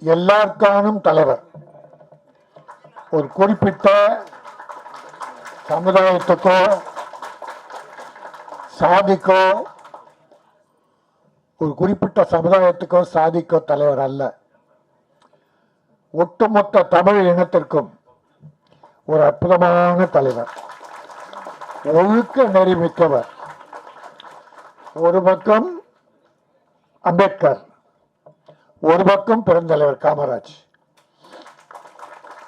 எல்லாருக்கானும் தலைவர். ஒரு குறிப்பிட்ட சமுதாயத்துக்கோ சாதிக்கோ ஒரு குறிப்பிட்ட சமுதாயத்துக்கோ சாதிக்கோ தலைவர் அல்ல. ஒட்டுமொத்த தமிழ் இனத்திற்கும் ஒரு அற்புதமான தலைவர். ஒழுக்க நெறிமிக்கவர். ஒரு பக்கம் அம்பேத்கர். ஒரு பக்கம் பெருந்தலைவர் காமராஜ்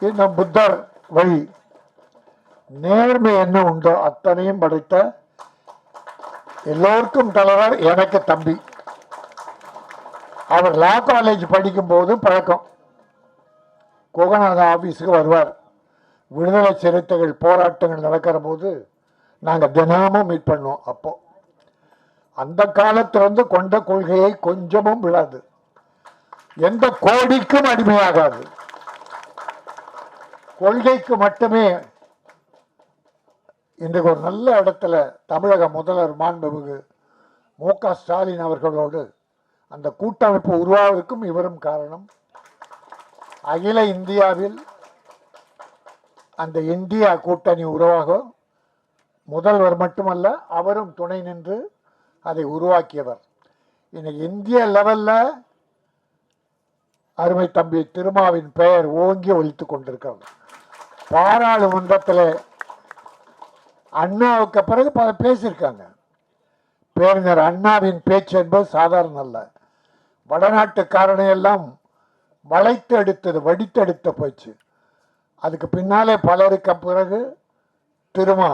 இன்னும் புத்தர் வழி. நேர்மை என்ன உண்டோ அத்தனையும் படைத்த எல்லோருக்கும் தலைவர் எனக்கு தம்பி. அவர் லா காலேஜ் படிக்கும்போது பழக்கம். கோகநாத ஆபீஸுக்கு வருவார். விடுதலை சிறுத்தைகள் போராட்டங்கள் நடக்கிற போது நாங்கள் தினமும் மீட் பண்ணுவோம் அப்போ. அந்த காலத்திலிருந்து கொண்ட கொள்கையை கொஞ்சமும் விழாது. எந்த கோடிக்கும் அடிமையாகாது. கொள்கைக்கு மட்டுமே இன்றைக்கு ஒரு நல்ல இடத்துல தமிழக முதல்வர் மாண்புமிகு மு க ஸ்டாலின் அவர்களோடு அந்த கூட்டமைப்பு உருவாவதற்கும் இவரும் காரணம். அகில இந்தியாவில் அந்த இந்தியா கூட்டணி உருவாக முதல்வர் மட்டுமல்ல அவரும் துணை நின்று அதை உருவாக்கியவர். இன்னைக்கு இந்திய லெவலில் அருமை தம்பி திருமாவின் பெயர் ஓங்கி ஒழித்து கொண்டிருக்கிறது. பாராளுமன்றத்தில் அண்ணாவுக்கு பிறகு பல பேசியிருக்காங்க. பேரிஞர் அண்ணாவின் பேச்சு என்பது சாதாரண அல்ல. வடநாட்டுக்காரனையெல்லாம் வளைத்து எடுத்தது வடித்தெடுத்த போச்சு. அதுக்கு பின்னாலே பலருக்கு பிறகு திருமா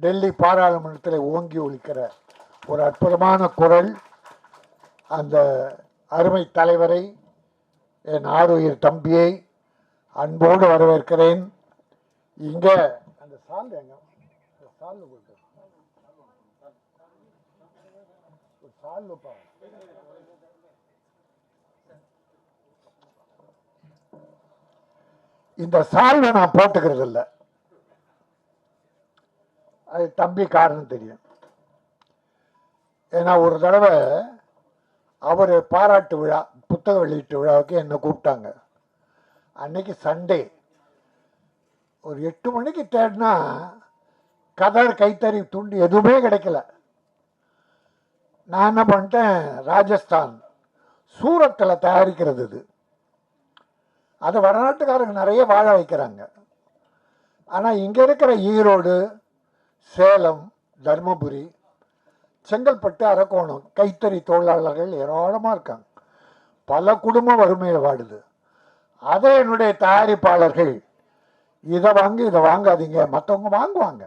டெல்லி பாராளுமன்றத்தில் ஓங்கி ஒழிக்கிற ஒரு அற்புதமான குரல் அந்த அருமை தலைவரை என் ஆறுயிர் தம்பியை அன்போடு வரவேற்கிறேன். இங்க அந்த சால் எங்க? அந்த சால் கொடுத்து ஒரு சால் இந்த சால்வை நான் போட்டுக்கிறது இல்லை. அது தம்பி காரணம் தெரியும். ஏன்னா ஒரு தடவை அவர் பாராட்டு விழா புத்தக வெளியீட்டு விழாவுக்கு என்னை கூப்பிட்டாங்க. அன்னைக்கு சண்டே ஒரு எட்டு மணிக்கு தேடினா கதர் கைத்தறி துண்டு எதுவுமே கிடைக்கல. நான் என்ன பண்ணிட்டேன்? ராஜஸ்தான். சூரத்தில் தயாரிக்கிறது இது. அது வடநாட்டுக்காரங்க நிறைய வாழ வைக்கிறாங்க. ஆனால் இங்கே இருக்கிற ஈரோடு சேலம் தருமபுரி செங்கல்பட்டு அரக்கோணம் கைத்தறி தொழிலாளர்கள் ஏராளமாக இருக்காங்க. பல குடும்பம் வறுமையில் வாடுது. அதை என்னுடைய தயாரிப்பாளர்கள் இதை வாங்கி இதை வாங்காதீங்க. மற்றவங்க வாங்குவாங்க.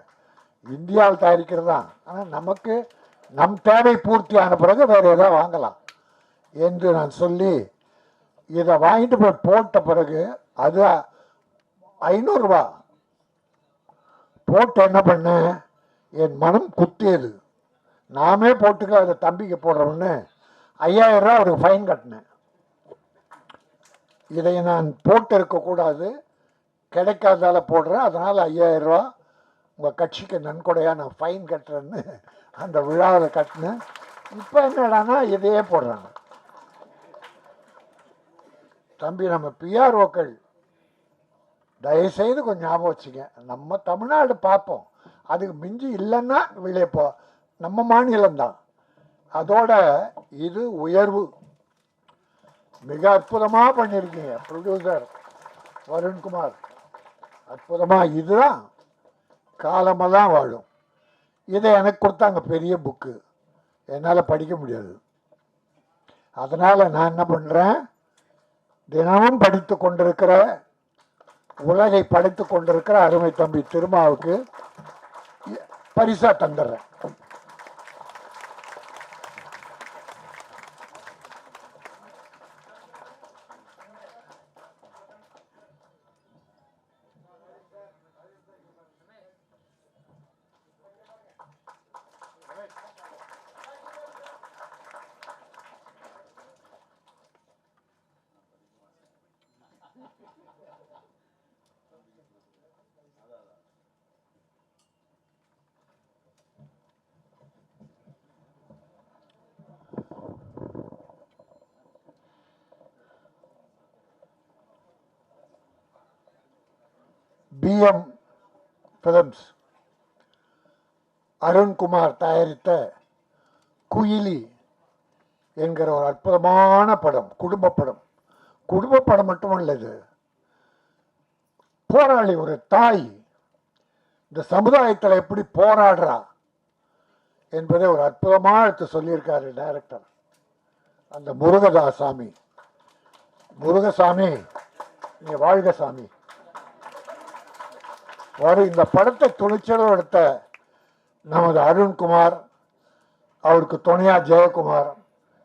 இந்தியாவில் தயாரிக்கிறது தான். ஆனால் நமக்கு நம் தேவை பூர்த்தியான பிறகு வேறு எதாவது வாங்கலாம் என்று நான் சொல்லி இதை வாங்கிட்டு போய் போட்ட பிறகு அது ஐநூறுரூவா போட்டு என்ன பண்ணேன்? என் மனம் குத்தியது. நாமே போட்டுக்க அதை தம்பிக்கு போடுறோம்னு ஐயாயிரம் ரூபா அவருக்கு ஃபைன் கட்டினேன். இதை நான் போட்டு இருக்கக்கூடாது கிடைக்காதால போடுறேன். அதனால் ஐயாயிரம் ரூபா உங்கள் கட்சிக்கு நன்கொடையாக நான் ஃபைன் கட்டுறேன்னு அந்த விழாவில் கட்டினேன். இப்போ என்னடானா இதையே போடுறாங்க. தம்பி நம்ம பிஆர்ஓக்கள் தயவுசெய்து கொஞ்சம் ஞாபகம் வச்சுங்க. நம்ம தமிழ்நாடு பார்ப்போம். அதுக்கு மிஞ்சி இல்லைன்னா வெளியே போ. நம்ம மாநிலம்தான். அதோட இது உயர்வு. மிக அற்புதமாக பண்ணியிருக்கீங்க ப்ரொடியூசர் வருண்குமார். அற்புதமாக இதுதான் காலமாக தான் வாழும். இதை எனக்கு கொடுத்தாங்க பெரிய புக்கு என்னால் படிக்க முடியாது. அதனால் நான் என்ன பண்ணுறேன் தினமும் படித்து கொண்டிருக்கிற உலகை படித்து கொண்டிருக்கிற அருமை தம்பி திருமாவுக்கு பரிசாக தந்துடுறேன். பிஎம் பிலிம்ஸ் அருண்குமார் தயாரித்த குயிலி என்கிற ஒரு அற்புதமான படம் குடும்ப படம். குடும்ப படம் மட்டுமல்ல இது. போராளி ஒரு தாய் இந்த சமுதாயத்தில் எப்படி போராடுறா என்பதை ஒரு அற்புதமாக எடுத்து சொல்லியிருக்காரு டைரக்டர் அந்த முருகதாசாமி. முருகசாமி நீ வாழ்க சாமி. வரும் இந்த படத்தை துணிச்சலும் எடுத்த நமது அருண்குமார் அவருக்கு துணையா ஜெயக்குமார்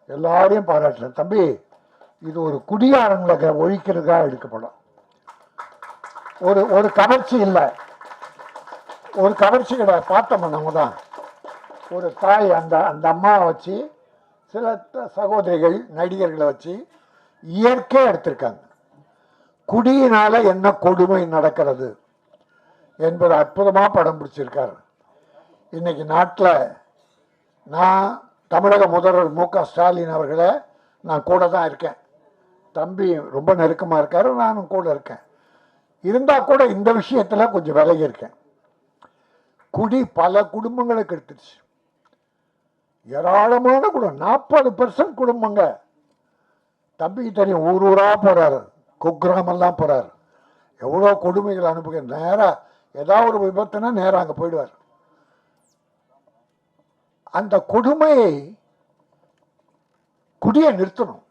எல்லாரையும் பாராட்டுறேன். தம்பி இது ஒரு குடியாரங்களை ஒழிக்கிறதுக்காக எடுக்கப்படும். ஒரு ஒரு கவர்ச்சி இல்லை. ஒரு கவர்ச்சி கிடையாது பார்த்தோம் நம்ம தான். ஒரு தாய் அந்த அந்த அம்மாவை வச்சு சில சகோதரிகள் நடிகர்களை வச்சு இயற்கையாக எடுத்திருக்காங்க. குடியினால் என்ன கொடுமை நடக்கிறது என்பது அற்புதமாக படம் பிடிச்சிருக்காரு. இன்றைக்கி நாட்டில் நான் தமிழக முதல்வர் மு க ஸ்டாலின் அவர்களை நான் கூட தான் இருக்கேன். தம்பி ரொம்ப நெருக்கமாக இருக்காரு நானும் கூட இருக்கேன். இருந்தால் கூட இந்த விஷயத்தில் கொஞ்சம் விலகி இருக்கேன். குடி பல குடும்பங்களுக்கு எடுத்துருச்சு. ஏராளமான குடும்பம் நாற்பது பர்சன்ட் குடும்பங்க. தம்பிக்கு தெரியும் ஊர் ஊராக போகிறாரு குக்கிராமெல்லாம் போகிறாரு எவ்வளோ கொடுமைகள் அனுப்புகிற நேராக ஏதாவது ஒரு விபத்துனா நேராக அங்கே போயிடுவார். அந்த கொடுமையை குடியை நிறுத்தணும்.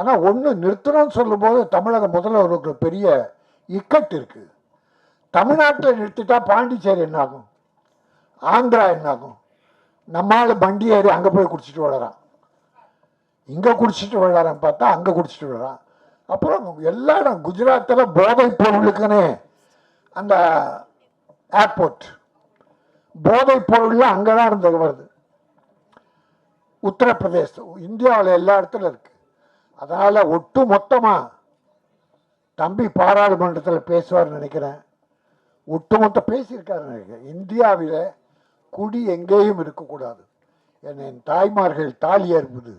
ஆனால் ஒன்று நிறுத்தணும்னு சொல்லும்போது தமிழக முதல்வருக்கு பெரிய இக்கட்டு இருக்கு. தமிழ்நாட்டில் நிறுத்திட்டா பாண்டிச்சேரி என்னாகும்? ஆந்திரா என்னாகும்? நம்மால் வண்டி ஏறி அங்கே போய் குடிச்சிட்டு விழறான் இங்கே குடிச்சிட்டு விழறான் பார்த்தா அங்கே குடிச்சிட்டு விழறான் அப்புறம் எல்லா இடம் குஜராத்தில் போதைப் பொருளுக்குன்னு அந்த ஏர்போர்ட் போதைப் பொருள்லாம் அங்கே தான் இருந்தது வருது. உத்தரப்பிரதேசம் இந்தியாவில் எல்லா இடத்துல இருக்கு. அதனால் ஒட்டு மொத்தமாக தம்பி பாராளுமன்றத்தில் பேசுவார்னு நினைக்கிறேன். ஒட்டுமொத்த பேசியிருக்காரு நினைக்கிறேன் இந்தியாவில் குடி எங்கேயும் இருக்கக்கூடாது. என் என் தாய்மார்கள் தாலி அறுப்பது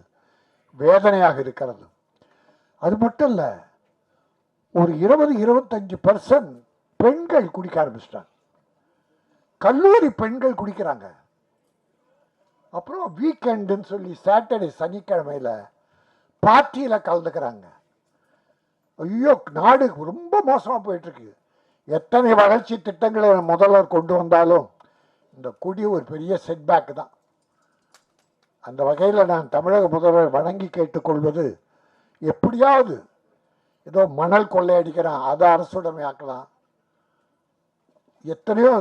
வேதனையாக இருக்கிறது. அது மட்டும் இல்லை ஒரு இருபது இருபத்தஞ்சு பர்சன்ட் பெண்கள் குடிக்க ஆரம்பிச்சிட்டாங்க. கல்லூரி பெண்கள் குடிக்கிறாங்க. அப்புறம் வீக்கெண்டுன்னு சொல்லி சாட்டர்டே சனிக்கிழமையில் பார்ட்டியில் கலந்துக்கிறாங்க. ஐயோ நாடு ரொம்ப மோசமாக போயிட்டுருக்கு. எத்தனை வளர்ச்சி திட்டங்களை முதல்வர் கொண்டு வந்தாலும் இந்த குடி ஒரு பெரிய செட்பேக் தான். அந்த வகையில் நான் தமிழக முதல்வர் வணங்கி கேட்டுக்கொள்வது எப்படியாவது ஏதோ மணல் கொள்ளையடிக்கிறான் அதை அரசுடைமை ஆக்கலாம். எத்தனையோ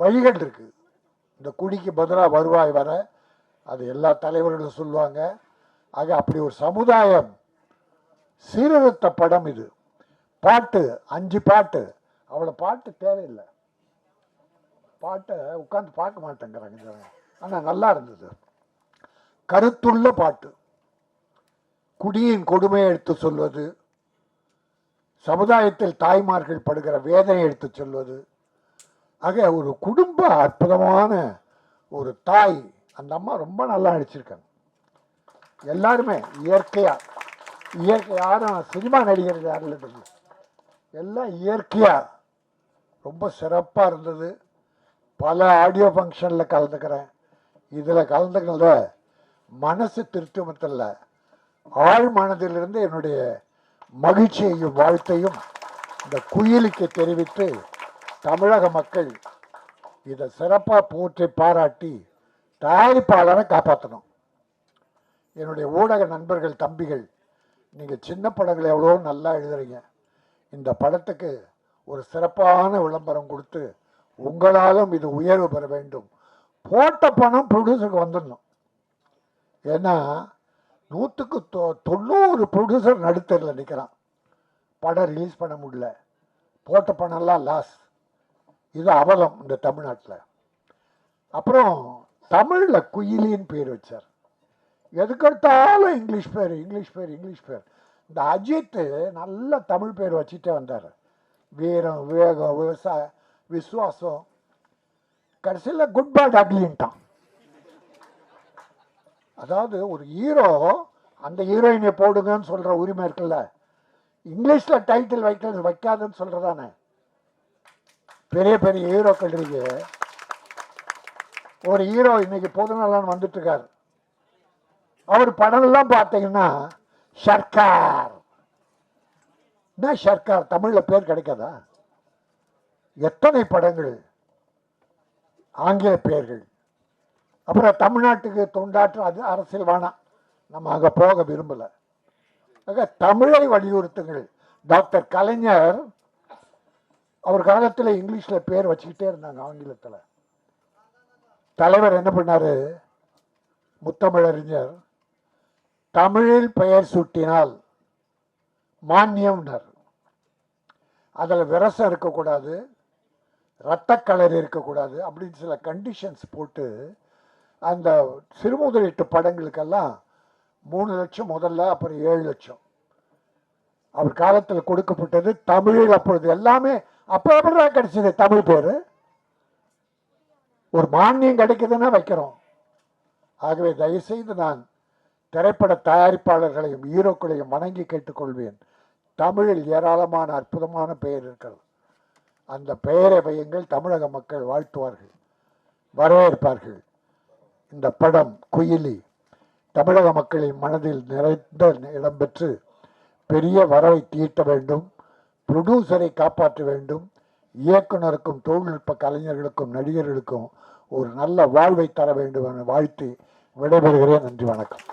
வழிகள் இருக்குது இந்த குடிக்கு பதிலாக வருவாய் வர அது எல்லா தலைவர்களும் சொல்லுவாங்க. ஆக அப்படி ஒரு சமுதாயம் சீரழுத்த படம் இது. பாட்டு அஞ்சு பாட்டு. அவ்வளோ பாட்டு தேவையில்லை. பாட்டை உட்காந்து பார்க்க மாட்டேங்கிறாங்க ஆனால் நல்லா இருந்தது. கருத்துள்ள பாட்டு. குடியின் கொடுமையை எடுத்து சொல்வது. சமுதாயத்தில் தாய்மார்கள் படுகிற வேதனை எடுத்து சொல்வது. ஆக ஒரு குடும்ப அற்புதமான ஒரு தாய். அந்த அம்மா ரொம்ப நல்லா நடிச்சிருக்காங்க. எல்லாருமே இயற்கையாக இயற்கை யாரும் சினிமா நடிகர்கள் யாரும் இல்லை எல்லாம் இயற்கையாக ரொம்ப சிறப்பாக இருந்தது. பல ஆடியோ ஃபங்க்ஷனில் கலந்துக்கிறேன். இதில் கலந்துக்கிறத மனசு திருத்தமத்தில் ஆழ் மனதிலிருந்து என்னுடைய மகிழ்ச்சியையும் வாழ்த்தையும் இந்த குயிலுக்கு தெரிவித்து தமிழக மக்கள் இதை சிறப்பாக போற்றி பாராட்டி தயாரிப்பாளரை காப்பாற்றணும் என்னுடைய ஊடக நண்பர்கள் தம்பிகள் நீங்கள் சின்ன படங்களை எவ்வளோ நல்லா எழுதுறீங்க. இந்த படத்துக்கு ஒரு சிறப்பான விளம்பரம் கொடுத்து உங்களாலும் இது உயர்வு பெற வேண்டும். போட்ட பணம் ப்ரொடியூசருக்கு வந்துடணும். ஏன்னா நூற்றுக்கு தொ தொண்ணூறு ப்ரொடியூசர் நடுத்தரில் நிற்கிறான் படம் ரிலீஸ் பண்ண முடியல. போட்ட பணம்லாம் லாஸ் இது அவலம் இந்த தமிழ்நாட்டில். அப்புறம் தமிழில் குயிலின்னு பேர் வச்சார். எதுக்கெடுத்தாலும் இங்கிலீஷ் பேர் இங்கிலீஷ் பேர் இங்கிலீஷ் பேர். இந்த அஜித்து நல்ல தமிழ் பேர் வச்சுட்டே வந்தார். வீரம் விவேகம் விவசாய விசுவாசம். கடைசியில் குட் பேட் அக்லின்ட்டான் அதாவது ஒரு ஹீரோ அந்த ஹீரோயினை போடுங்கன்னு சொல்கிற உரிமை இருக்குல்ல. இங்கிலீஷில் டைட்டில் வைக்க வைக்காதுன்னு சொல்கிறதானே பெரிய பெரிய ஹீரோக்கள் இருக்கு. ஒரு ஹீரோ இன்னைக்கு பொதுநலன் வந்துட்டு இருக்காரு. அவர் படம்லாம் பார்த்தீங்கன்னா சர்க்கார் என்ன சர்க்கார் தமிழில் பேர் கிடைக்காதா? எத்தனை படங்கள்? ஆங்கில பெயர்கள் அப்புறம் தமிழ்நாட்டுக்கு தொண்டாற்ற அது அரசியல் வேணாம். நம்ம அங்கே போக விரும்பலை. ஆக தமிழை வலியுறுத்துங்கள். டாக்டர் கலைஞர் அவர் காலத்தில் இங்கிலீஷில் பேர் வச்சுக்கிட்டே இருந்தாங்க ஆங்கிலத்தில். தலைவர் என்ன பண்ணார்? முத்தமிழறிஞர். தமிழில் பெயர் சூட்டினால் மானியம்னார். அதில் விரசம் இருக்கக்கூடாது இரத்தக்கலர் இருக்கக்கூடாது அப்படின்னு சில கண்டிஷன்ஸ் போட்டு அந்த சிறுமுதலீட்டு படங்களுக்கெல்லாம் மூணு லட்சம் முதல்ல அப்புறம் ஏழு லட்சம். அவர் காலத்தில் கொடுக்கப்பட்டது தமிழில் அப்பொழுது எல்லாமே அப்போ எப்படிதான் கிடைச்சது தமிழ் பேர். ஒரு மானியம் கிடைக்குதுன்னா வைக்கிறோம். ஆகவே தயவுசெய்து நான் திரைப்பட தயாரிப்பாளர்களையும் ஹீரோக்களையும் வணங்கி கேட்டுக்கொள்வேன். தமிழில் ஏராளமான அற்புதமான பெயர் இருக்கிறது. அந்த பெயரை வையுங்கள் தமிழக மக்கள் வாழ்த்துவார்கள் வரவேற்பார்கள். இந்த படம் குயிலி தமிழக மக்களின் மனதில் நிறைந்த இடம்பெற்று பெரிய வரவை தீட்ட வேண்டும் ப்ரொடியூசரை காப்பாற்ற வேண்டும் இயக்குனருக்கும் தொழில்நுட்ப கலைஞர்களுக்கும் நடிகர்களுக்கும் ஒரு நல்ல வாழ்வை தர வேண்டும் என வாழ்த்து விடைபெறுகிறேன். நன்றி வணக்கம்.